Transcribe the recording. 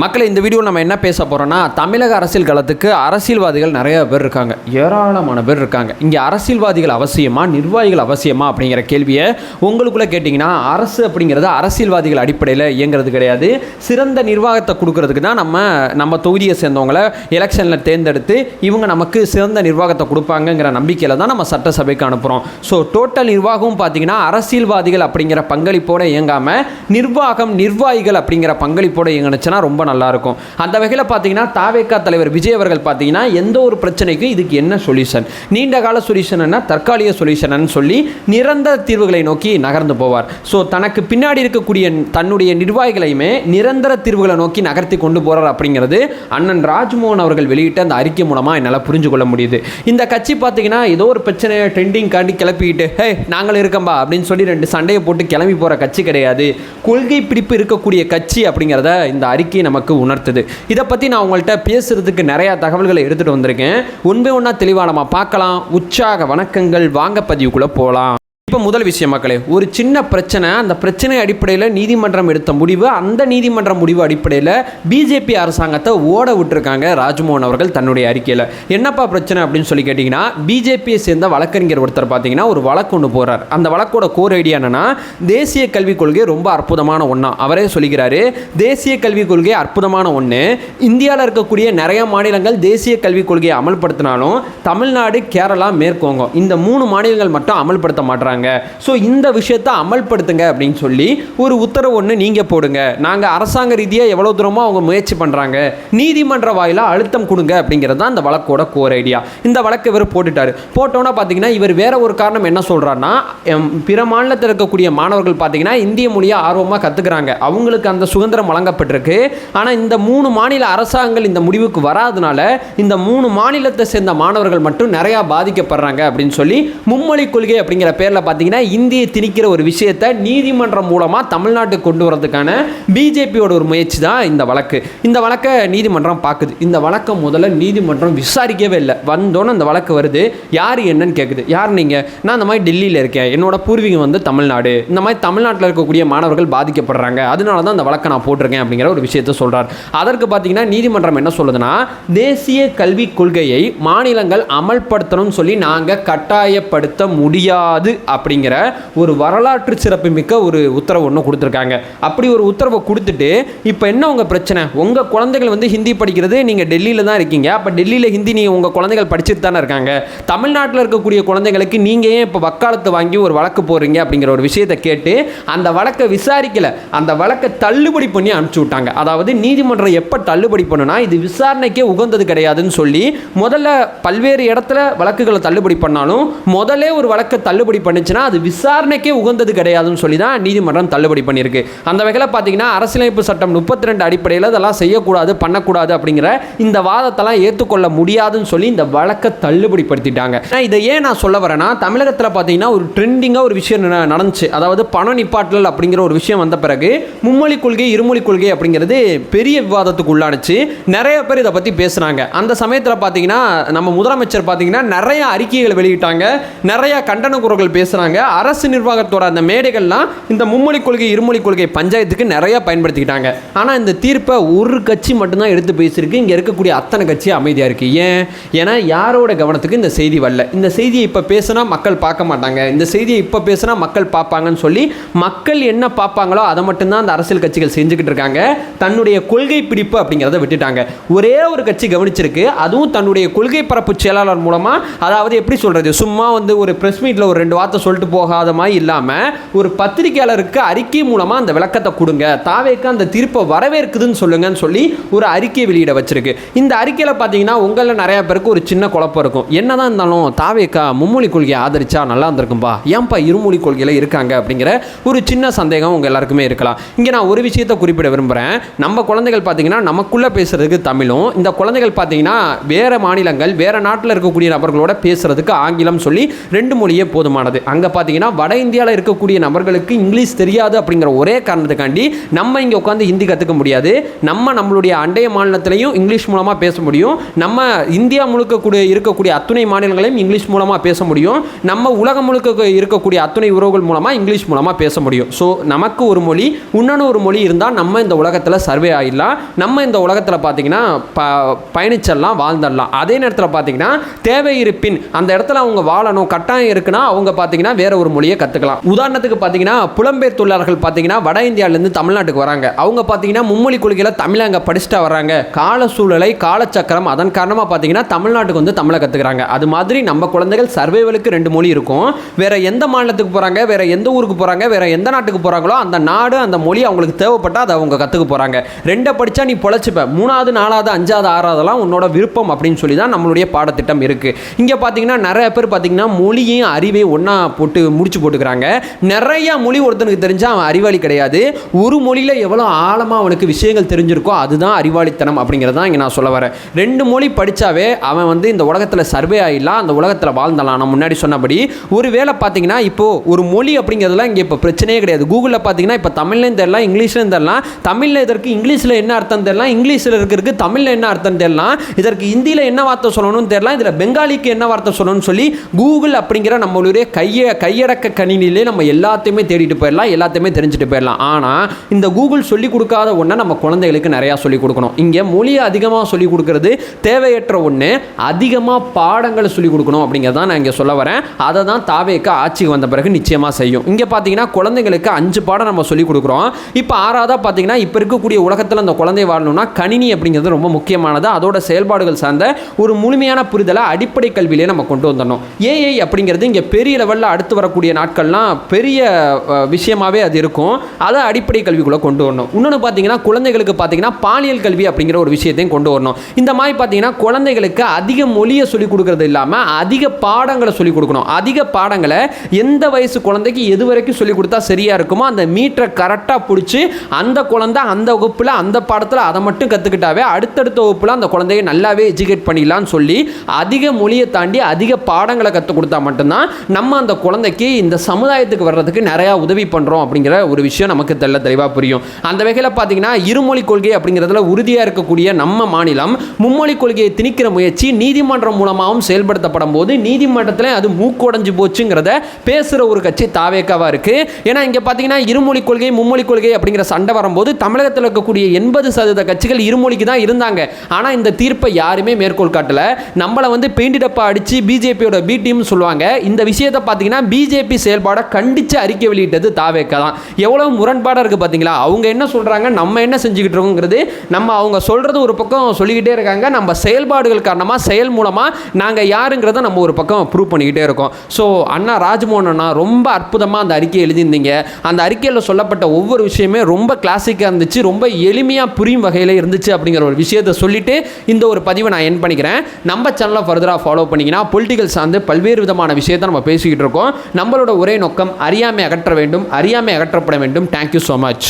மக்களை இந்த வீடியோவில் நம்ம என்ன பேச போகிறோன்னா தமிழக அரசியல் களத்துக்கு அரசியல்வாதிகள் நிறைய பேர் இருக்காங்க. ஏராளமான பேர் இருக்காங்க. இங்கே அரசியல்வாதிகள் அவசியமா நிர்வாகிகள் அவசியமா அப்படிங்கிற கேள்வியை உங்களுக்குள்ளே கேட்டிங்கன்னா அரசு அப்படிங்கிறது அரசியல்வாதிகள் அடிப்படையில் இயங்குறது கிடையாது. சிறந்த நிர்வாகத்தை கொடுக்கறதுக்கு தான் நம்ம நம்ம தொகுதியை சேர்ந்தவங்களை எலெக்ஷனில் தேர்ந்தெடுத்து இவங்க நமக்கு சிறந்த நிர்வாகத்தை கொடுப்பாங்கங்கிற நம்பிக்கையில் தான் நம்ம சட்டசபைக்கு அனுப்புகிறோம் ஸோ டோட்டல் நிர்வாகமும் பார்த்தீங்கன்னா அரசியல்வாதிகள் அப்படிங்கிற பங்களிப்போடு இயங்காமல் நிர்வாகம் நிர்வாகிகள் அப்படிங்கிற பங்களிப்போடு இயங்கினுச்சுன்னா ரொம்ப நல்லா இருக்கும் அந்த வகையில் பார்த்தீங்கன்னா தாவேக்கா தலைவர் விஜய் அவர்கள் பார்த்தீங்கன்னா எந்த ஒரு பிரச்சனைக்கும் இதுக்கு என்ன சொல்யூஷன் நீண்ட கால சொல்யூஷன்னா தற்காலிக சொல்யூஷன் சொல்லி நிரந்தர தீர்வுகளை நோக்கி நகர்ந்து போவார். ஸோ தனக்கு பின்னாடி இருக்கக்கூடிய தன்னுடைய நிர்வாகிகளையுமே நிரந்தர தீர்வுகளை நோக்கி நகர்த்தி கொண்டு போறார் அப்படிங்கிறது அண்ணன் ராஜ்மோகன் அவர்கள் வெளியிட்ட அந்த அறிக்கை மூலமாக என்னால் புரிஞ்சு கொள்ள முடியுது. இந்த கட்சி பார்த்தீங்கன்னா ஏதோ ஒரு பிரச்சனையை ட்ரெண்டிங் காண்டி கிளப்பிக்கிட்டு ஹே நாங்கள் இருக்கம்பா அப்படின்னு சொல்லி ரெண்டு சண்டையை போட்டு கிளம்பி போகிற கட்சி கிடையாது. கொள்கை பிடிப்பு இருக்கக்கூடிய கட்சி அப்படிங்கிறத இந்த அறிக்கை நமக்கு உணர்த்துது. இதை பற்றி நான் உங்கள்கிட்ட பேசுறதுக்கு நிறையா தகவல்களை எடுத்துகிட்டு வந்திருக்கேன். ஒன்பே ஒன்றா தெளிவாக நம்ம பார்க்கலாம். உற்சாக வணக்கங்கள். வாங்க பதிவுக்குள்ளே போகலாம் இப்போ முதல் விஷயம் மக்களே ஒரு சின்ன பிரச்சனை அந்த பிரச்சனை அடிப்படையில் நீதிமன்றம் எடுத்த முடிவு அந்த நீதிமன்ற முடிவு அடிப்படையில் பிஜேபி அரசாங்கத்தை ஓட விட்டுருக்காங்க ராஜ்மோகன் அவர்கள் தன்னுடைய அறிக்கையில். என்னப்பா பிரச்சனை அப்படின்னு சொல்லி கேட்டிங்கன்னா பிஜேபியை சேர்ந்த வழக்கறிஞர் ஒருத்தர் பார்த்தீங்கன்னா ஒரு வழக்கு ஒன்று போகிறார் அந்த வழக்கோட கோர் ஐடியா என்னன்னா தேசிய கல்விக் கொள்கை ரொம்ப அற்புதமான ஒன்றா அவரே சொல்லிக்கிறாரு தேசிய கல்விக் கொள்கை அற்புதமான ஒன்று இந்தியாவில் இருக்கக்கூடிய நிறைய மாநிலங்கள் தேசிய கல்விக் கொள்கையை அமல்படுத்தினாலும் தமிழ்நாடு கேரளா மேற்குவங்கம் இந்த மூணு மாநிலங்கள் மட்டும் அமல்படுத்த மாட்டுறாங்க ஸோ இந்த விஷயத்தை அமல்படுத்துங்க அப்படின்னு சொல்லி ஒரு உத்தரவு ஒன்று நீங்கள் போடுங்க. நாங்கள் அரசாங்க ரீதியாக எவ்வளோ தூரமோ அவங்க முயற்சி பண்ணுறாங்க நீதிமன்ற வாயிலாக அழுத்தம் கொடுங்க அப்படிங்கிறது தான் இந்த வழக்கோட கோர் ஐடியா இந்த வழக்கு இவர் போட்டுட்டாரு. போட்டோன்னா பார்த்தீங்கன்னா இவர் வேற ஒரு காரணம் என்ன சொல்கிறாருன்னா பிற மாநிலத்தில் இருக்கக்கூடிய மாணவர்கள் பார்த்தீங்கன்னா இந்திய மொழியை ஆர்வமாக கற்றுக்குறாங்க அவங்களுக்கு அந்த சுதந்திரம் வழங்கப்பட்டிருக்கு. ஆனால் இந்த மூணு மாநில அரசாங்கங்கள் இந்த முடிவுக்கு வராதனால இந்த மூணு மாநிலத்தை சேர்ந்த மாணவர்கள் மட்டும் நிறையா பாதிக்கப்படுறாங்க அப்படின்னு சொல்லி மும்மொழி கொள்கை அப்படிங்கிற பேரில் பார்த்தீங்கன்னா இந்தியை திணிக்கிற ஒரு விஷயத்தை நீதிமன்றம் மூலமாக தமிழ்நாட்டுக்கு கொண்டு வரதுக்கான பிஜேபியோட ஒரு முயற்சி தான் இந்த வழக்கு. இந்த வழக்கை நீதிமன்றம் பார்க்குது. இந்த வழக்கை முதல்ல நீதிமன்றம் விசாரிக்கவே இல்லை. வந்தோன்னே அந்த வழக்கு வருது. யார் என்னன்னு கேட்குது யார் நீங்கள் நான் இந்த மாதிரி டெல்லியில் இருக்கேன். என்னோட பூர்வீகம் வந்து தமிழ்நாடு. இந்த மாதிரி தமிழ்நாட்டில் இருக்கக்கூடிய மாணவர்கள் பாதிக்கப்படுறாங்க. அதனால தான் அந்த வழக்கை நான் போட்டிருக்கேன் அப்படிங்கிற ஒரு விஷயத்தை சொல்கிறார் அதற்கு பார்த்தீங்கன்னா நீதிமன்றம் என்ன சொல்லுதுன்னா தேசிய கல்விக் கொள்கையை மாநிலங்கள் அமல்படுத்தணும்னு சொல்லி நாங்கள் கட்டாயப்படுத்த முடியாது அப்படிங்கிற ஒரு வரலாற்று சிறப்புமிக்க ஒரு உத்தரவு ஒன்று கொடுத்துருக்காங்க. அப்படி ஒரு உத்தரவை கொடுத்துட்டு இப்போ என்ன உங்கள் பிரச்சனை? உங்கள் குழந்தைகள் வந்து ஹிந்தி படிக்கிறது நீங்கள் டெல்லியில் தான் இருக்கீங்க. அப்போ டெல்லியில் ஹிந்தி நீங்கள் உங்கள் குழந்தைகள் படிச்சுட்டு தானே இருக்காங்க. தமிழ்நாட்டில் இருக்கக்கூடிய குழந்தைகளுக்கு நீங்கள் ஏன் இப்போ வக்காலத்து வாங்கி ஒரு வழக்கு போடுறீங்க அப்படிங்கிற ஒரு விஷயத்தை கேட்டு அந்த வழக்கை விசாரிக்கலை. அந்த வழக்கை தள்ளுபடி பண்ணி அனுப்பிச்சி விட்டாங்க. அதாவது நீதிமன்றம் எப்போ தள்ளுபடி பண்ணுனா இது விசாரணைக்கே உகந்தது கிடையாதுன்னு சொல்லி முதல்ல பல்வேறு இடத்துல வழக்குகளை தள்ளுபடி பண்ணாலும் முதல்ல ஒரு வழக்கை தள்ளுபடி பண்ணுச்சுன்னா அது விசாரணைக்கே உகந்தது கிடையாதுன்னு சொல்லி தான் நீதிமன்றம் தள்ளுபடி பண்ணியிருக்கு. அந்த வகையில் பார்த்தீங்கன்னா அரசியலமைப்பு சட்டம் முப்பத்தி ரெண்டு அடிப்படையில் அதெல்லாம் செய்யக்கூடாது பண்ணக்கூடாது அப்படிங்கிற இந்த வாதத்தெல்லாம் ஏற்றுக்கொள்ள முடியாதுன்னு சொல்லி இந்த வழக்கை தள்ளுபடி படுத்திட்டாங்க இதை ஏன் நான் சொல்ல வரேன்னா தமிழகத்தில் பார்த்தீங்கன்னா ஒரு ட்ரெண்டிங்காக ஒரு விஷயம் நடந்துச்சு. அதாவது பணம் நிப்பாட்டல் அப்படிங்கிற ஒரு விஷயம் வந்த பிறகு மும்மொழி கொள்கை இருமொழி கொள்கை அப்படிங்கிறது பெரிய விவாதத்துக்கு உள்ளானுச்சு. நிறைய பேர் இதை பற்றி பேசுனாங்க. அந்த சமயத்தில் பார்த்தீங்கன்னா நம்ம முதலமைச்சர் பார்த்தீங்கன்னா நிறைய அறிக்கைகளை வெளியிட்டாங்க. நிறைய கண்டன குரல்கள் பேசுகிறாங்க அரசு நிர்வாகத்தோட அந்த மேடைகள்லாம் இந்த மும்மொழி கொள்கை இருமொழி கொள்கை பஞ்சாயத்துக்கு நிறையா பயன்படுத்திக்கிட்டாங்க. ஆனால் இந்த தீர்ப்பை ஒரு கட்சி மட்டும்தான் எடுத்து பேசியிருக்கு. இங்கே இருக்கக்கூடிய அத்தனை கட்சி அமைதியாக இருக்கு. ஏன்? ஏன்னா யாரோட கவனத்துக்கு இந்த செய்தி வரல. இந்த செய்தியை இப்போ பேசுனா மக்கள் பார்க்க மாட்டாங்க. இந்த செய்தியை இப்போ பேசுனா மக்கள் பார்ப்பாங்கன்னு சொல்லி மக்கள் என்ன பார்ப்பாங்களோ அதை மட்டும்தான் அந்த அரசியல் கட்சிகள் செஞ்சுக்கிட்டு இருக்காங்க. தன்னுடைய கொள்கை பிடிப்பு அப்படிங்கிறத விட்டுட்டாங்க. ஒரே ஒரு கட்சி கவனிச்சிருக்கு. அதுவும் தன்னுடைய கொள்கை பரப்பு செயலாளர் மூலமாக அதாவது எப்படி சொல்கிறது சும்மா வந்து ஒரு ப்ரெஸ் மீட்டில் ஒரு ரெண்டு வார்த்தை சொல்லிட்டு போகாத மாதிரி இல்லாமல் ஒரு பத்திரிகையாளருக்கு அறிக்கை மூலமாக அந்த விளக்கத்தை கொடுங்க. தாவேக்கு அந்த தீர்ப்பை வரவேற்குதுன்னு சொல்லுங்கன்னு சொல்லி ஒரு அறிக்கை வெளியிட வச்சிருக்கு. இந்த அறிக்கையில் பார்த்தீங்கன்னா உங்களில் நிறையா பேருக்கு ஒரு சின்ன குழப்பம் இருக்கும். என்னதான் இருந்தாலும் தாவேக்கா மும்மொழி கொள்கையை ஆதரிச்சா நல்லா இருந்திருக்கும்பா? ஏன்பா இருமொழி கொள்கையில் இருக்காங்க அப்படிங்கிற ஒரு சின்ன சந்தேகம் உங்கள் எல்லாருக்குமே இருக்கலாம். இங்கே நான் ஒரு விஷயத்தை குறிப்பிட விரும்புகிறேன் நம்ம குழந்தைகள் பார்த்தீங்கன்னா நமக்குள்ளே பேசுகிறதுக்கு தமிழும் இந்த குழந்தைகள் பார்த்தீங்கன்னா வேறு மாநிலங்கள் வேறு நாட்டில் இருக்கக்கூடிய நபர்களோட பேசுகிறதுக்கு ஆங்கிலம் சொல்லி ரெண்டு மொழியே போதுமானது. அங்கே அங்கே பார்த்தீங்கன்னா வட இந்தியாவில் இருக்கக்கூடிய நபர்களுக்கு இங்கிலீஷ் தெரியாது அப்படிங்கிற ஒரே காரணத்துக்காண்டி நம்ம இங்கே உட்காந்து ஹிந்தி கற்றுக்க முடியாது. நம்ம நம்மளுடைய அண்டைய மாநிலத்திலையும் இங்கிலீஷ் மூலமாக பேச முடியும். நம்ம இந்தியா முழுக்க கூட இருக்கக்கூடிய அத்துணை மாநிலங்களையும் இங்கிலீஷ் மூலமாக பேச முடியும். நம்ம உலகம் முழுக்க இருக்கக்கூடிய அத்துணை உறவுகள் மூலமாக இங்கிலீஷ் மூலமாக பேச முடியும். ஸோ நமக்கு ஒரு மொழி இன்னொன்று ஒரு மொழி இருந்தால் நம்ம இந்த உலகத்தில் சர்வே ஆகிடலாம் நம்ம இந்த உலகத்தில் பார்த்தீங்கன்னா ப பயணிச்சிடலாம் வாழ்ந்துடலாம். அதே நேரத்தில் பார்த்தீங்கன்னா தேவை இருப்பின் அந்த இடத்துல அவங்க வாழணும் கட்டாயம் இருக்குன்னா அவங்க பார்த்தீங்கன்னா வேற ஒரு மொழியை கற்றுக்கலாம் உதாரணத்துக்கு பார்த்தீங்கன்னா புலம்பெயர் தொழிலாளர்கள் பார்த்தீங்கன்னா வட இந்தியாவிலேருந்து தமிழ்நாட்டுக்கு வராங்க. அவங்க பார்த்தீங்கன்னா மும்மொழி கொள்கையில் தமிழை அங்கே படிச்சுட்டா வராங்க. கால சூழலை காலச்சக்கரம் அதன் காரணமாக பார்த்தீங்கன்னா தமிழ்நாட்டுக்கு வந்து தமிழை கற்றுக்குறாங்க அது மாதிரி நம்ம குழந்தைகள் சர்வைவலுக்கு ரெண்டு மொழி இருக்கும். வேற எந்த மாநிலத்துக்கு போகிறாங்க வேற எந்த ஊருக்கு போகிறாங்க வேற எந்த நாட்டுக்கு போகிறாங்களோ அந்த நாடு அந்த மொழி அவங்களுக்கு தேவைப்பட்டால் அதை அவங்க கற்றுக்க போகிறாங்க ரெண்டை படித்தா நீ பொழைச்சிப்ப. மூணாவது நாலாவது அஞ்சாவது ஆறாவதெல்லாம் உன்னோட விருப்பம் அப்படின்னு சொல்லி தான் நம்மளுடைய பாடத்திட்டம் இருக்குது இங்கே பார்த்தீங்கன்னா நிறைய பேர் பார்த்தீங்கன்னா மொழியும் அறிவையும் ஒன்றா போட்டு முடிச்சு போட்டுக்கிறாங்க. நிறைய மொழி ஒருத்தனுக்கு தெரிஞ்சால் அவன் அறிவாளி கிடையாது. ஒரு மொழியில் எவ்வளோ ஆழமாக அவனுக்கு விஷயங்கள் தெரிஞ்சிருக்கோ அதுதான் அறிவாளித்தனம் அப்படிங்கிறது தான் இங்கே நான் சொல்ல வரேன். ரெண்டு மொழி படித்தாவே அவன் வந்து இந்த உலகத்தில் சர்வே ஆகிடலாம் அந்த உலகத்தில் வாழ்ந்தலாம் நான் முன்னாடி சொன்னபடி ஒரு வேளை பார்த்தீங்கன்னா இப்போது ஒரு மொழி அப்படிங்கிறதுலாம் இங்கே இப்போ பிரச்சனையே கிடையாது. கூகுளில் பார்த்தீங்கன்னா இப்போ தமிழ்லேயும் தெரியலாம் இங்கிலீஷ்லேயும் தெரியலாம். தமிழில் இதற்கு இங்கிலீஷில் என்ன அர்த்தம் தெரியலாம் இங்கிலீஷில் இருக்கிறதுக்கு தமிழில் என்ன அர்த்தம் தெரியலாம் இதற்கு ஹிந்தியில் என்ன வார்த்தை சொல்லணும்னு தெரியலாம் இதில் பெங்காலிக்கு என்ன வார்த்தை சொல்லணும்னு சொல்லி கூகுள் அப்படிங்கிற நம்மளுடைய கையை கையடக்க கணினிலே நம்ம எல்லாத்தையுமே தேடிட்டு போயிடலாம் எல்லாத்தையுமே தெரிஞ்சுட்டு போயிடலாம். ஆனால் இந்த கூகுள் சொல்லி கொடுக்காத ஒன்றை நம்ம குழந்தைகளுக்கு நிறையா சொல்லிக் கொடுக்கணும். இங்கே மொழியை அதிகமாக சொல்லிக் கொடுக்கறது தேவையற்ற ஒன்று அதிகமாக பாடங்களை சொல்லிக் கொடுக்கணும் அப்படிங்கிறத நான் இங்கே சொல்ல வரேன். அதை தான் தாவேக்கு ஆட்சிக்கு வந்த பிறகு நிச்சயமாக செய்யும். இங்கே பார்த்தீங்கன்னா குழந்தைங்களுக்கு அஞ்சு பாடம் நம்ம சொல்லிக் கொடுக்குறோம். இப்போ ஆறாவதாக பார்த்தீங்கன்னா இப்போ இருக்கக்கூடிய உலகத்தில் அந்த குழந்தை வாழணும்னா கணினி அப்படிங்கிறது ரொம்ப முக்கியமானது. அதோட செயல்பாடுகள் சார்ந்த ஒரு முழுமையான புரிதலை அடிப்படை கல்வியிலே நம்ம கொண்டு வந்துடணும். ஏஐ அப்படிங்கிறது இங்கே பெரிய லெவலில் அடுத்து வரக்கூடிய நாட்கள்லாம் பெரிய விஷயமாகவே விஷயமாவே அது இருக்கும். அதை அடிப்படை கல்விக்குள்ளே கொண்டு வரணும். இன்னொன்று பார்த்தீங்கன்னா குழந்தைகளுக்கு பார்த்தீங்கன்னா பாலியல் கல்வி அப்படிங்கிற ஒரு விஷயத்தையும் கொண்டு வரணும். இந்த மாதிரி பார்த்தீங்கன்னா குழந்தைகளுக்கு அதிக மொழியை சொல்லிக் கொடுக்கறது இல்லாமல் அதிக பாடங்களை சொல்லிக் கொடுக்கணும். அதிக பாடங்களை எந்த வயசு குழந்தைக்கு எது வரைக்கும் சொல்லிக் கொடுத்தா சரியாக இருக்குமோ அந்த மீட்டரை கரெக்டாக பிடிச்சி அந்த குழந்தை அந்த வகுப்பில் அந்த பாடத்தில் அதை மட்டும் கற்றுக்கிட்டாவே அடுத்தடுத்த வகுப்பில் அந்த குழந்தைய நல்லாவே எஜுகேட் பண்ணிடலாம்னு சொல்லி அதிக மொழியை தாண்டி அதிக பாடங்களை கற்றுக் கொடுத்தா மட்டும்தான் நம்ம அந்த குழந்தைக்கு இந்த சமுதாயத்துக்கு வர்றதுக்கு நிறையா உதவி பண்ணுறோம் அப்படிங்கிற ஒரு விஷயம் நமக்கு தெல்ல தெளிவாக புரியும். அந்த வகையில் பார்த்தீங்கன்னா இருமொழி கொள்கை அப்படிங்கிறதுல உறுதியாக இருக்கக்கூடிய நம்ம மாநிலம் மும்மொழி கொள்கையை திணிக்கிற முயற்சி நீதிமன்றம் மூலமாகவும் செயல்படுத்தப்படும் போது நீதிமன்றத்தில் அது மூக்குடைஞ்சு போச்சுங்கிறத பேசுகிற ஒரு கட்சி தாவேக்காவாக இருக்குது ஏன்னா இங்கே பார்த்தீங்கன்னா இருமொழி கொள்கை மும்மொழி கொள்கை அப்படிங்கிற சண்டை வரும்போது தமிழகத்தில் இருக்கக்கூடிய எண்பது சதவீத கட்சிகள் இருமொழிக்கு தான் இருந்தாங்க. ஆனால் இந்த தீர்ப்பை யாருமே மேற்கோள் காட்டல. நம்மளை வந்து பெயிண்ட் டப்பா அடித்து பிஜேபியோட பி டீம் சொல்லுவாங்க. இந்த விஷயத்தை பார்த்தீங்கன்னா பிஜேபி செயல்பாடை கண்டித்து அறிக்கை வெளியிட்டது தாவேக்கா தான். எவ்வளோ முரண்பாடாக இருக்குது பார்த்தீங்களா அவங்க என்ன சொல்கிறாங்க நம்ம என்ன செஞ்சுக்கிட்டு இருக்கோங்கிறது நம்ம அவங்க சொல்கிறது ஒரு பக்கம் சொல்லிக்கிட்டே இருக்காங்க நம்ம செயல்பாடுகள் காரணமாக செயல் மூலமாக நாங்கள் யாருங்கிறத நம்ம ஒரு பக்கம் ப்ரூவ் பண்ணிக்கிட்டே இருக்கோம். ஸோ அண்ணா ராஜ்மோகன் ரொம்ப அற்புதமாக அந்த அறிக்கையை எழுதியிருந்தீங்க. அந்த அறிக்கையில் சொல்லப்பட்ட ஒவ்வொரு விஷயமே ரொம்ப கிளாசிக்காக இருந்துச்சு ரொம்ப எளிமையாக புரியும் வகையில் இருந்துச்சு அப்படிங்கிற ஒரு விஷயத்தை சொல்லிட்டு இந்த ஒரு பதிவை நான் என் பண்ணிக்கிறேன். நம்ம சேனலை ஃபர்தராக ஃபாலோ பண்ணிங்கன்னா பொலிட்டிக்கல் சார்ந்து பல்வேறு விதமான விஷயத்தை நம்ம பேசிக்கிட்டு இருக்கோம். நம்மளோட ஒரே நோக்கம் அறியாமை அகற்ற வேண்டும். அறியாமை அகற்றப்பட வேண்டும். Thank you so much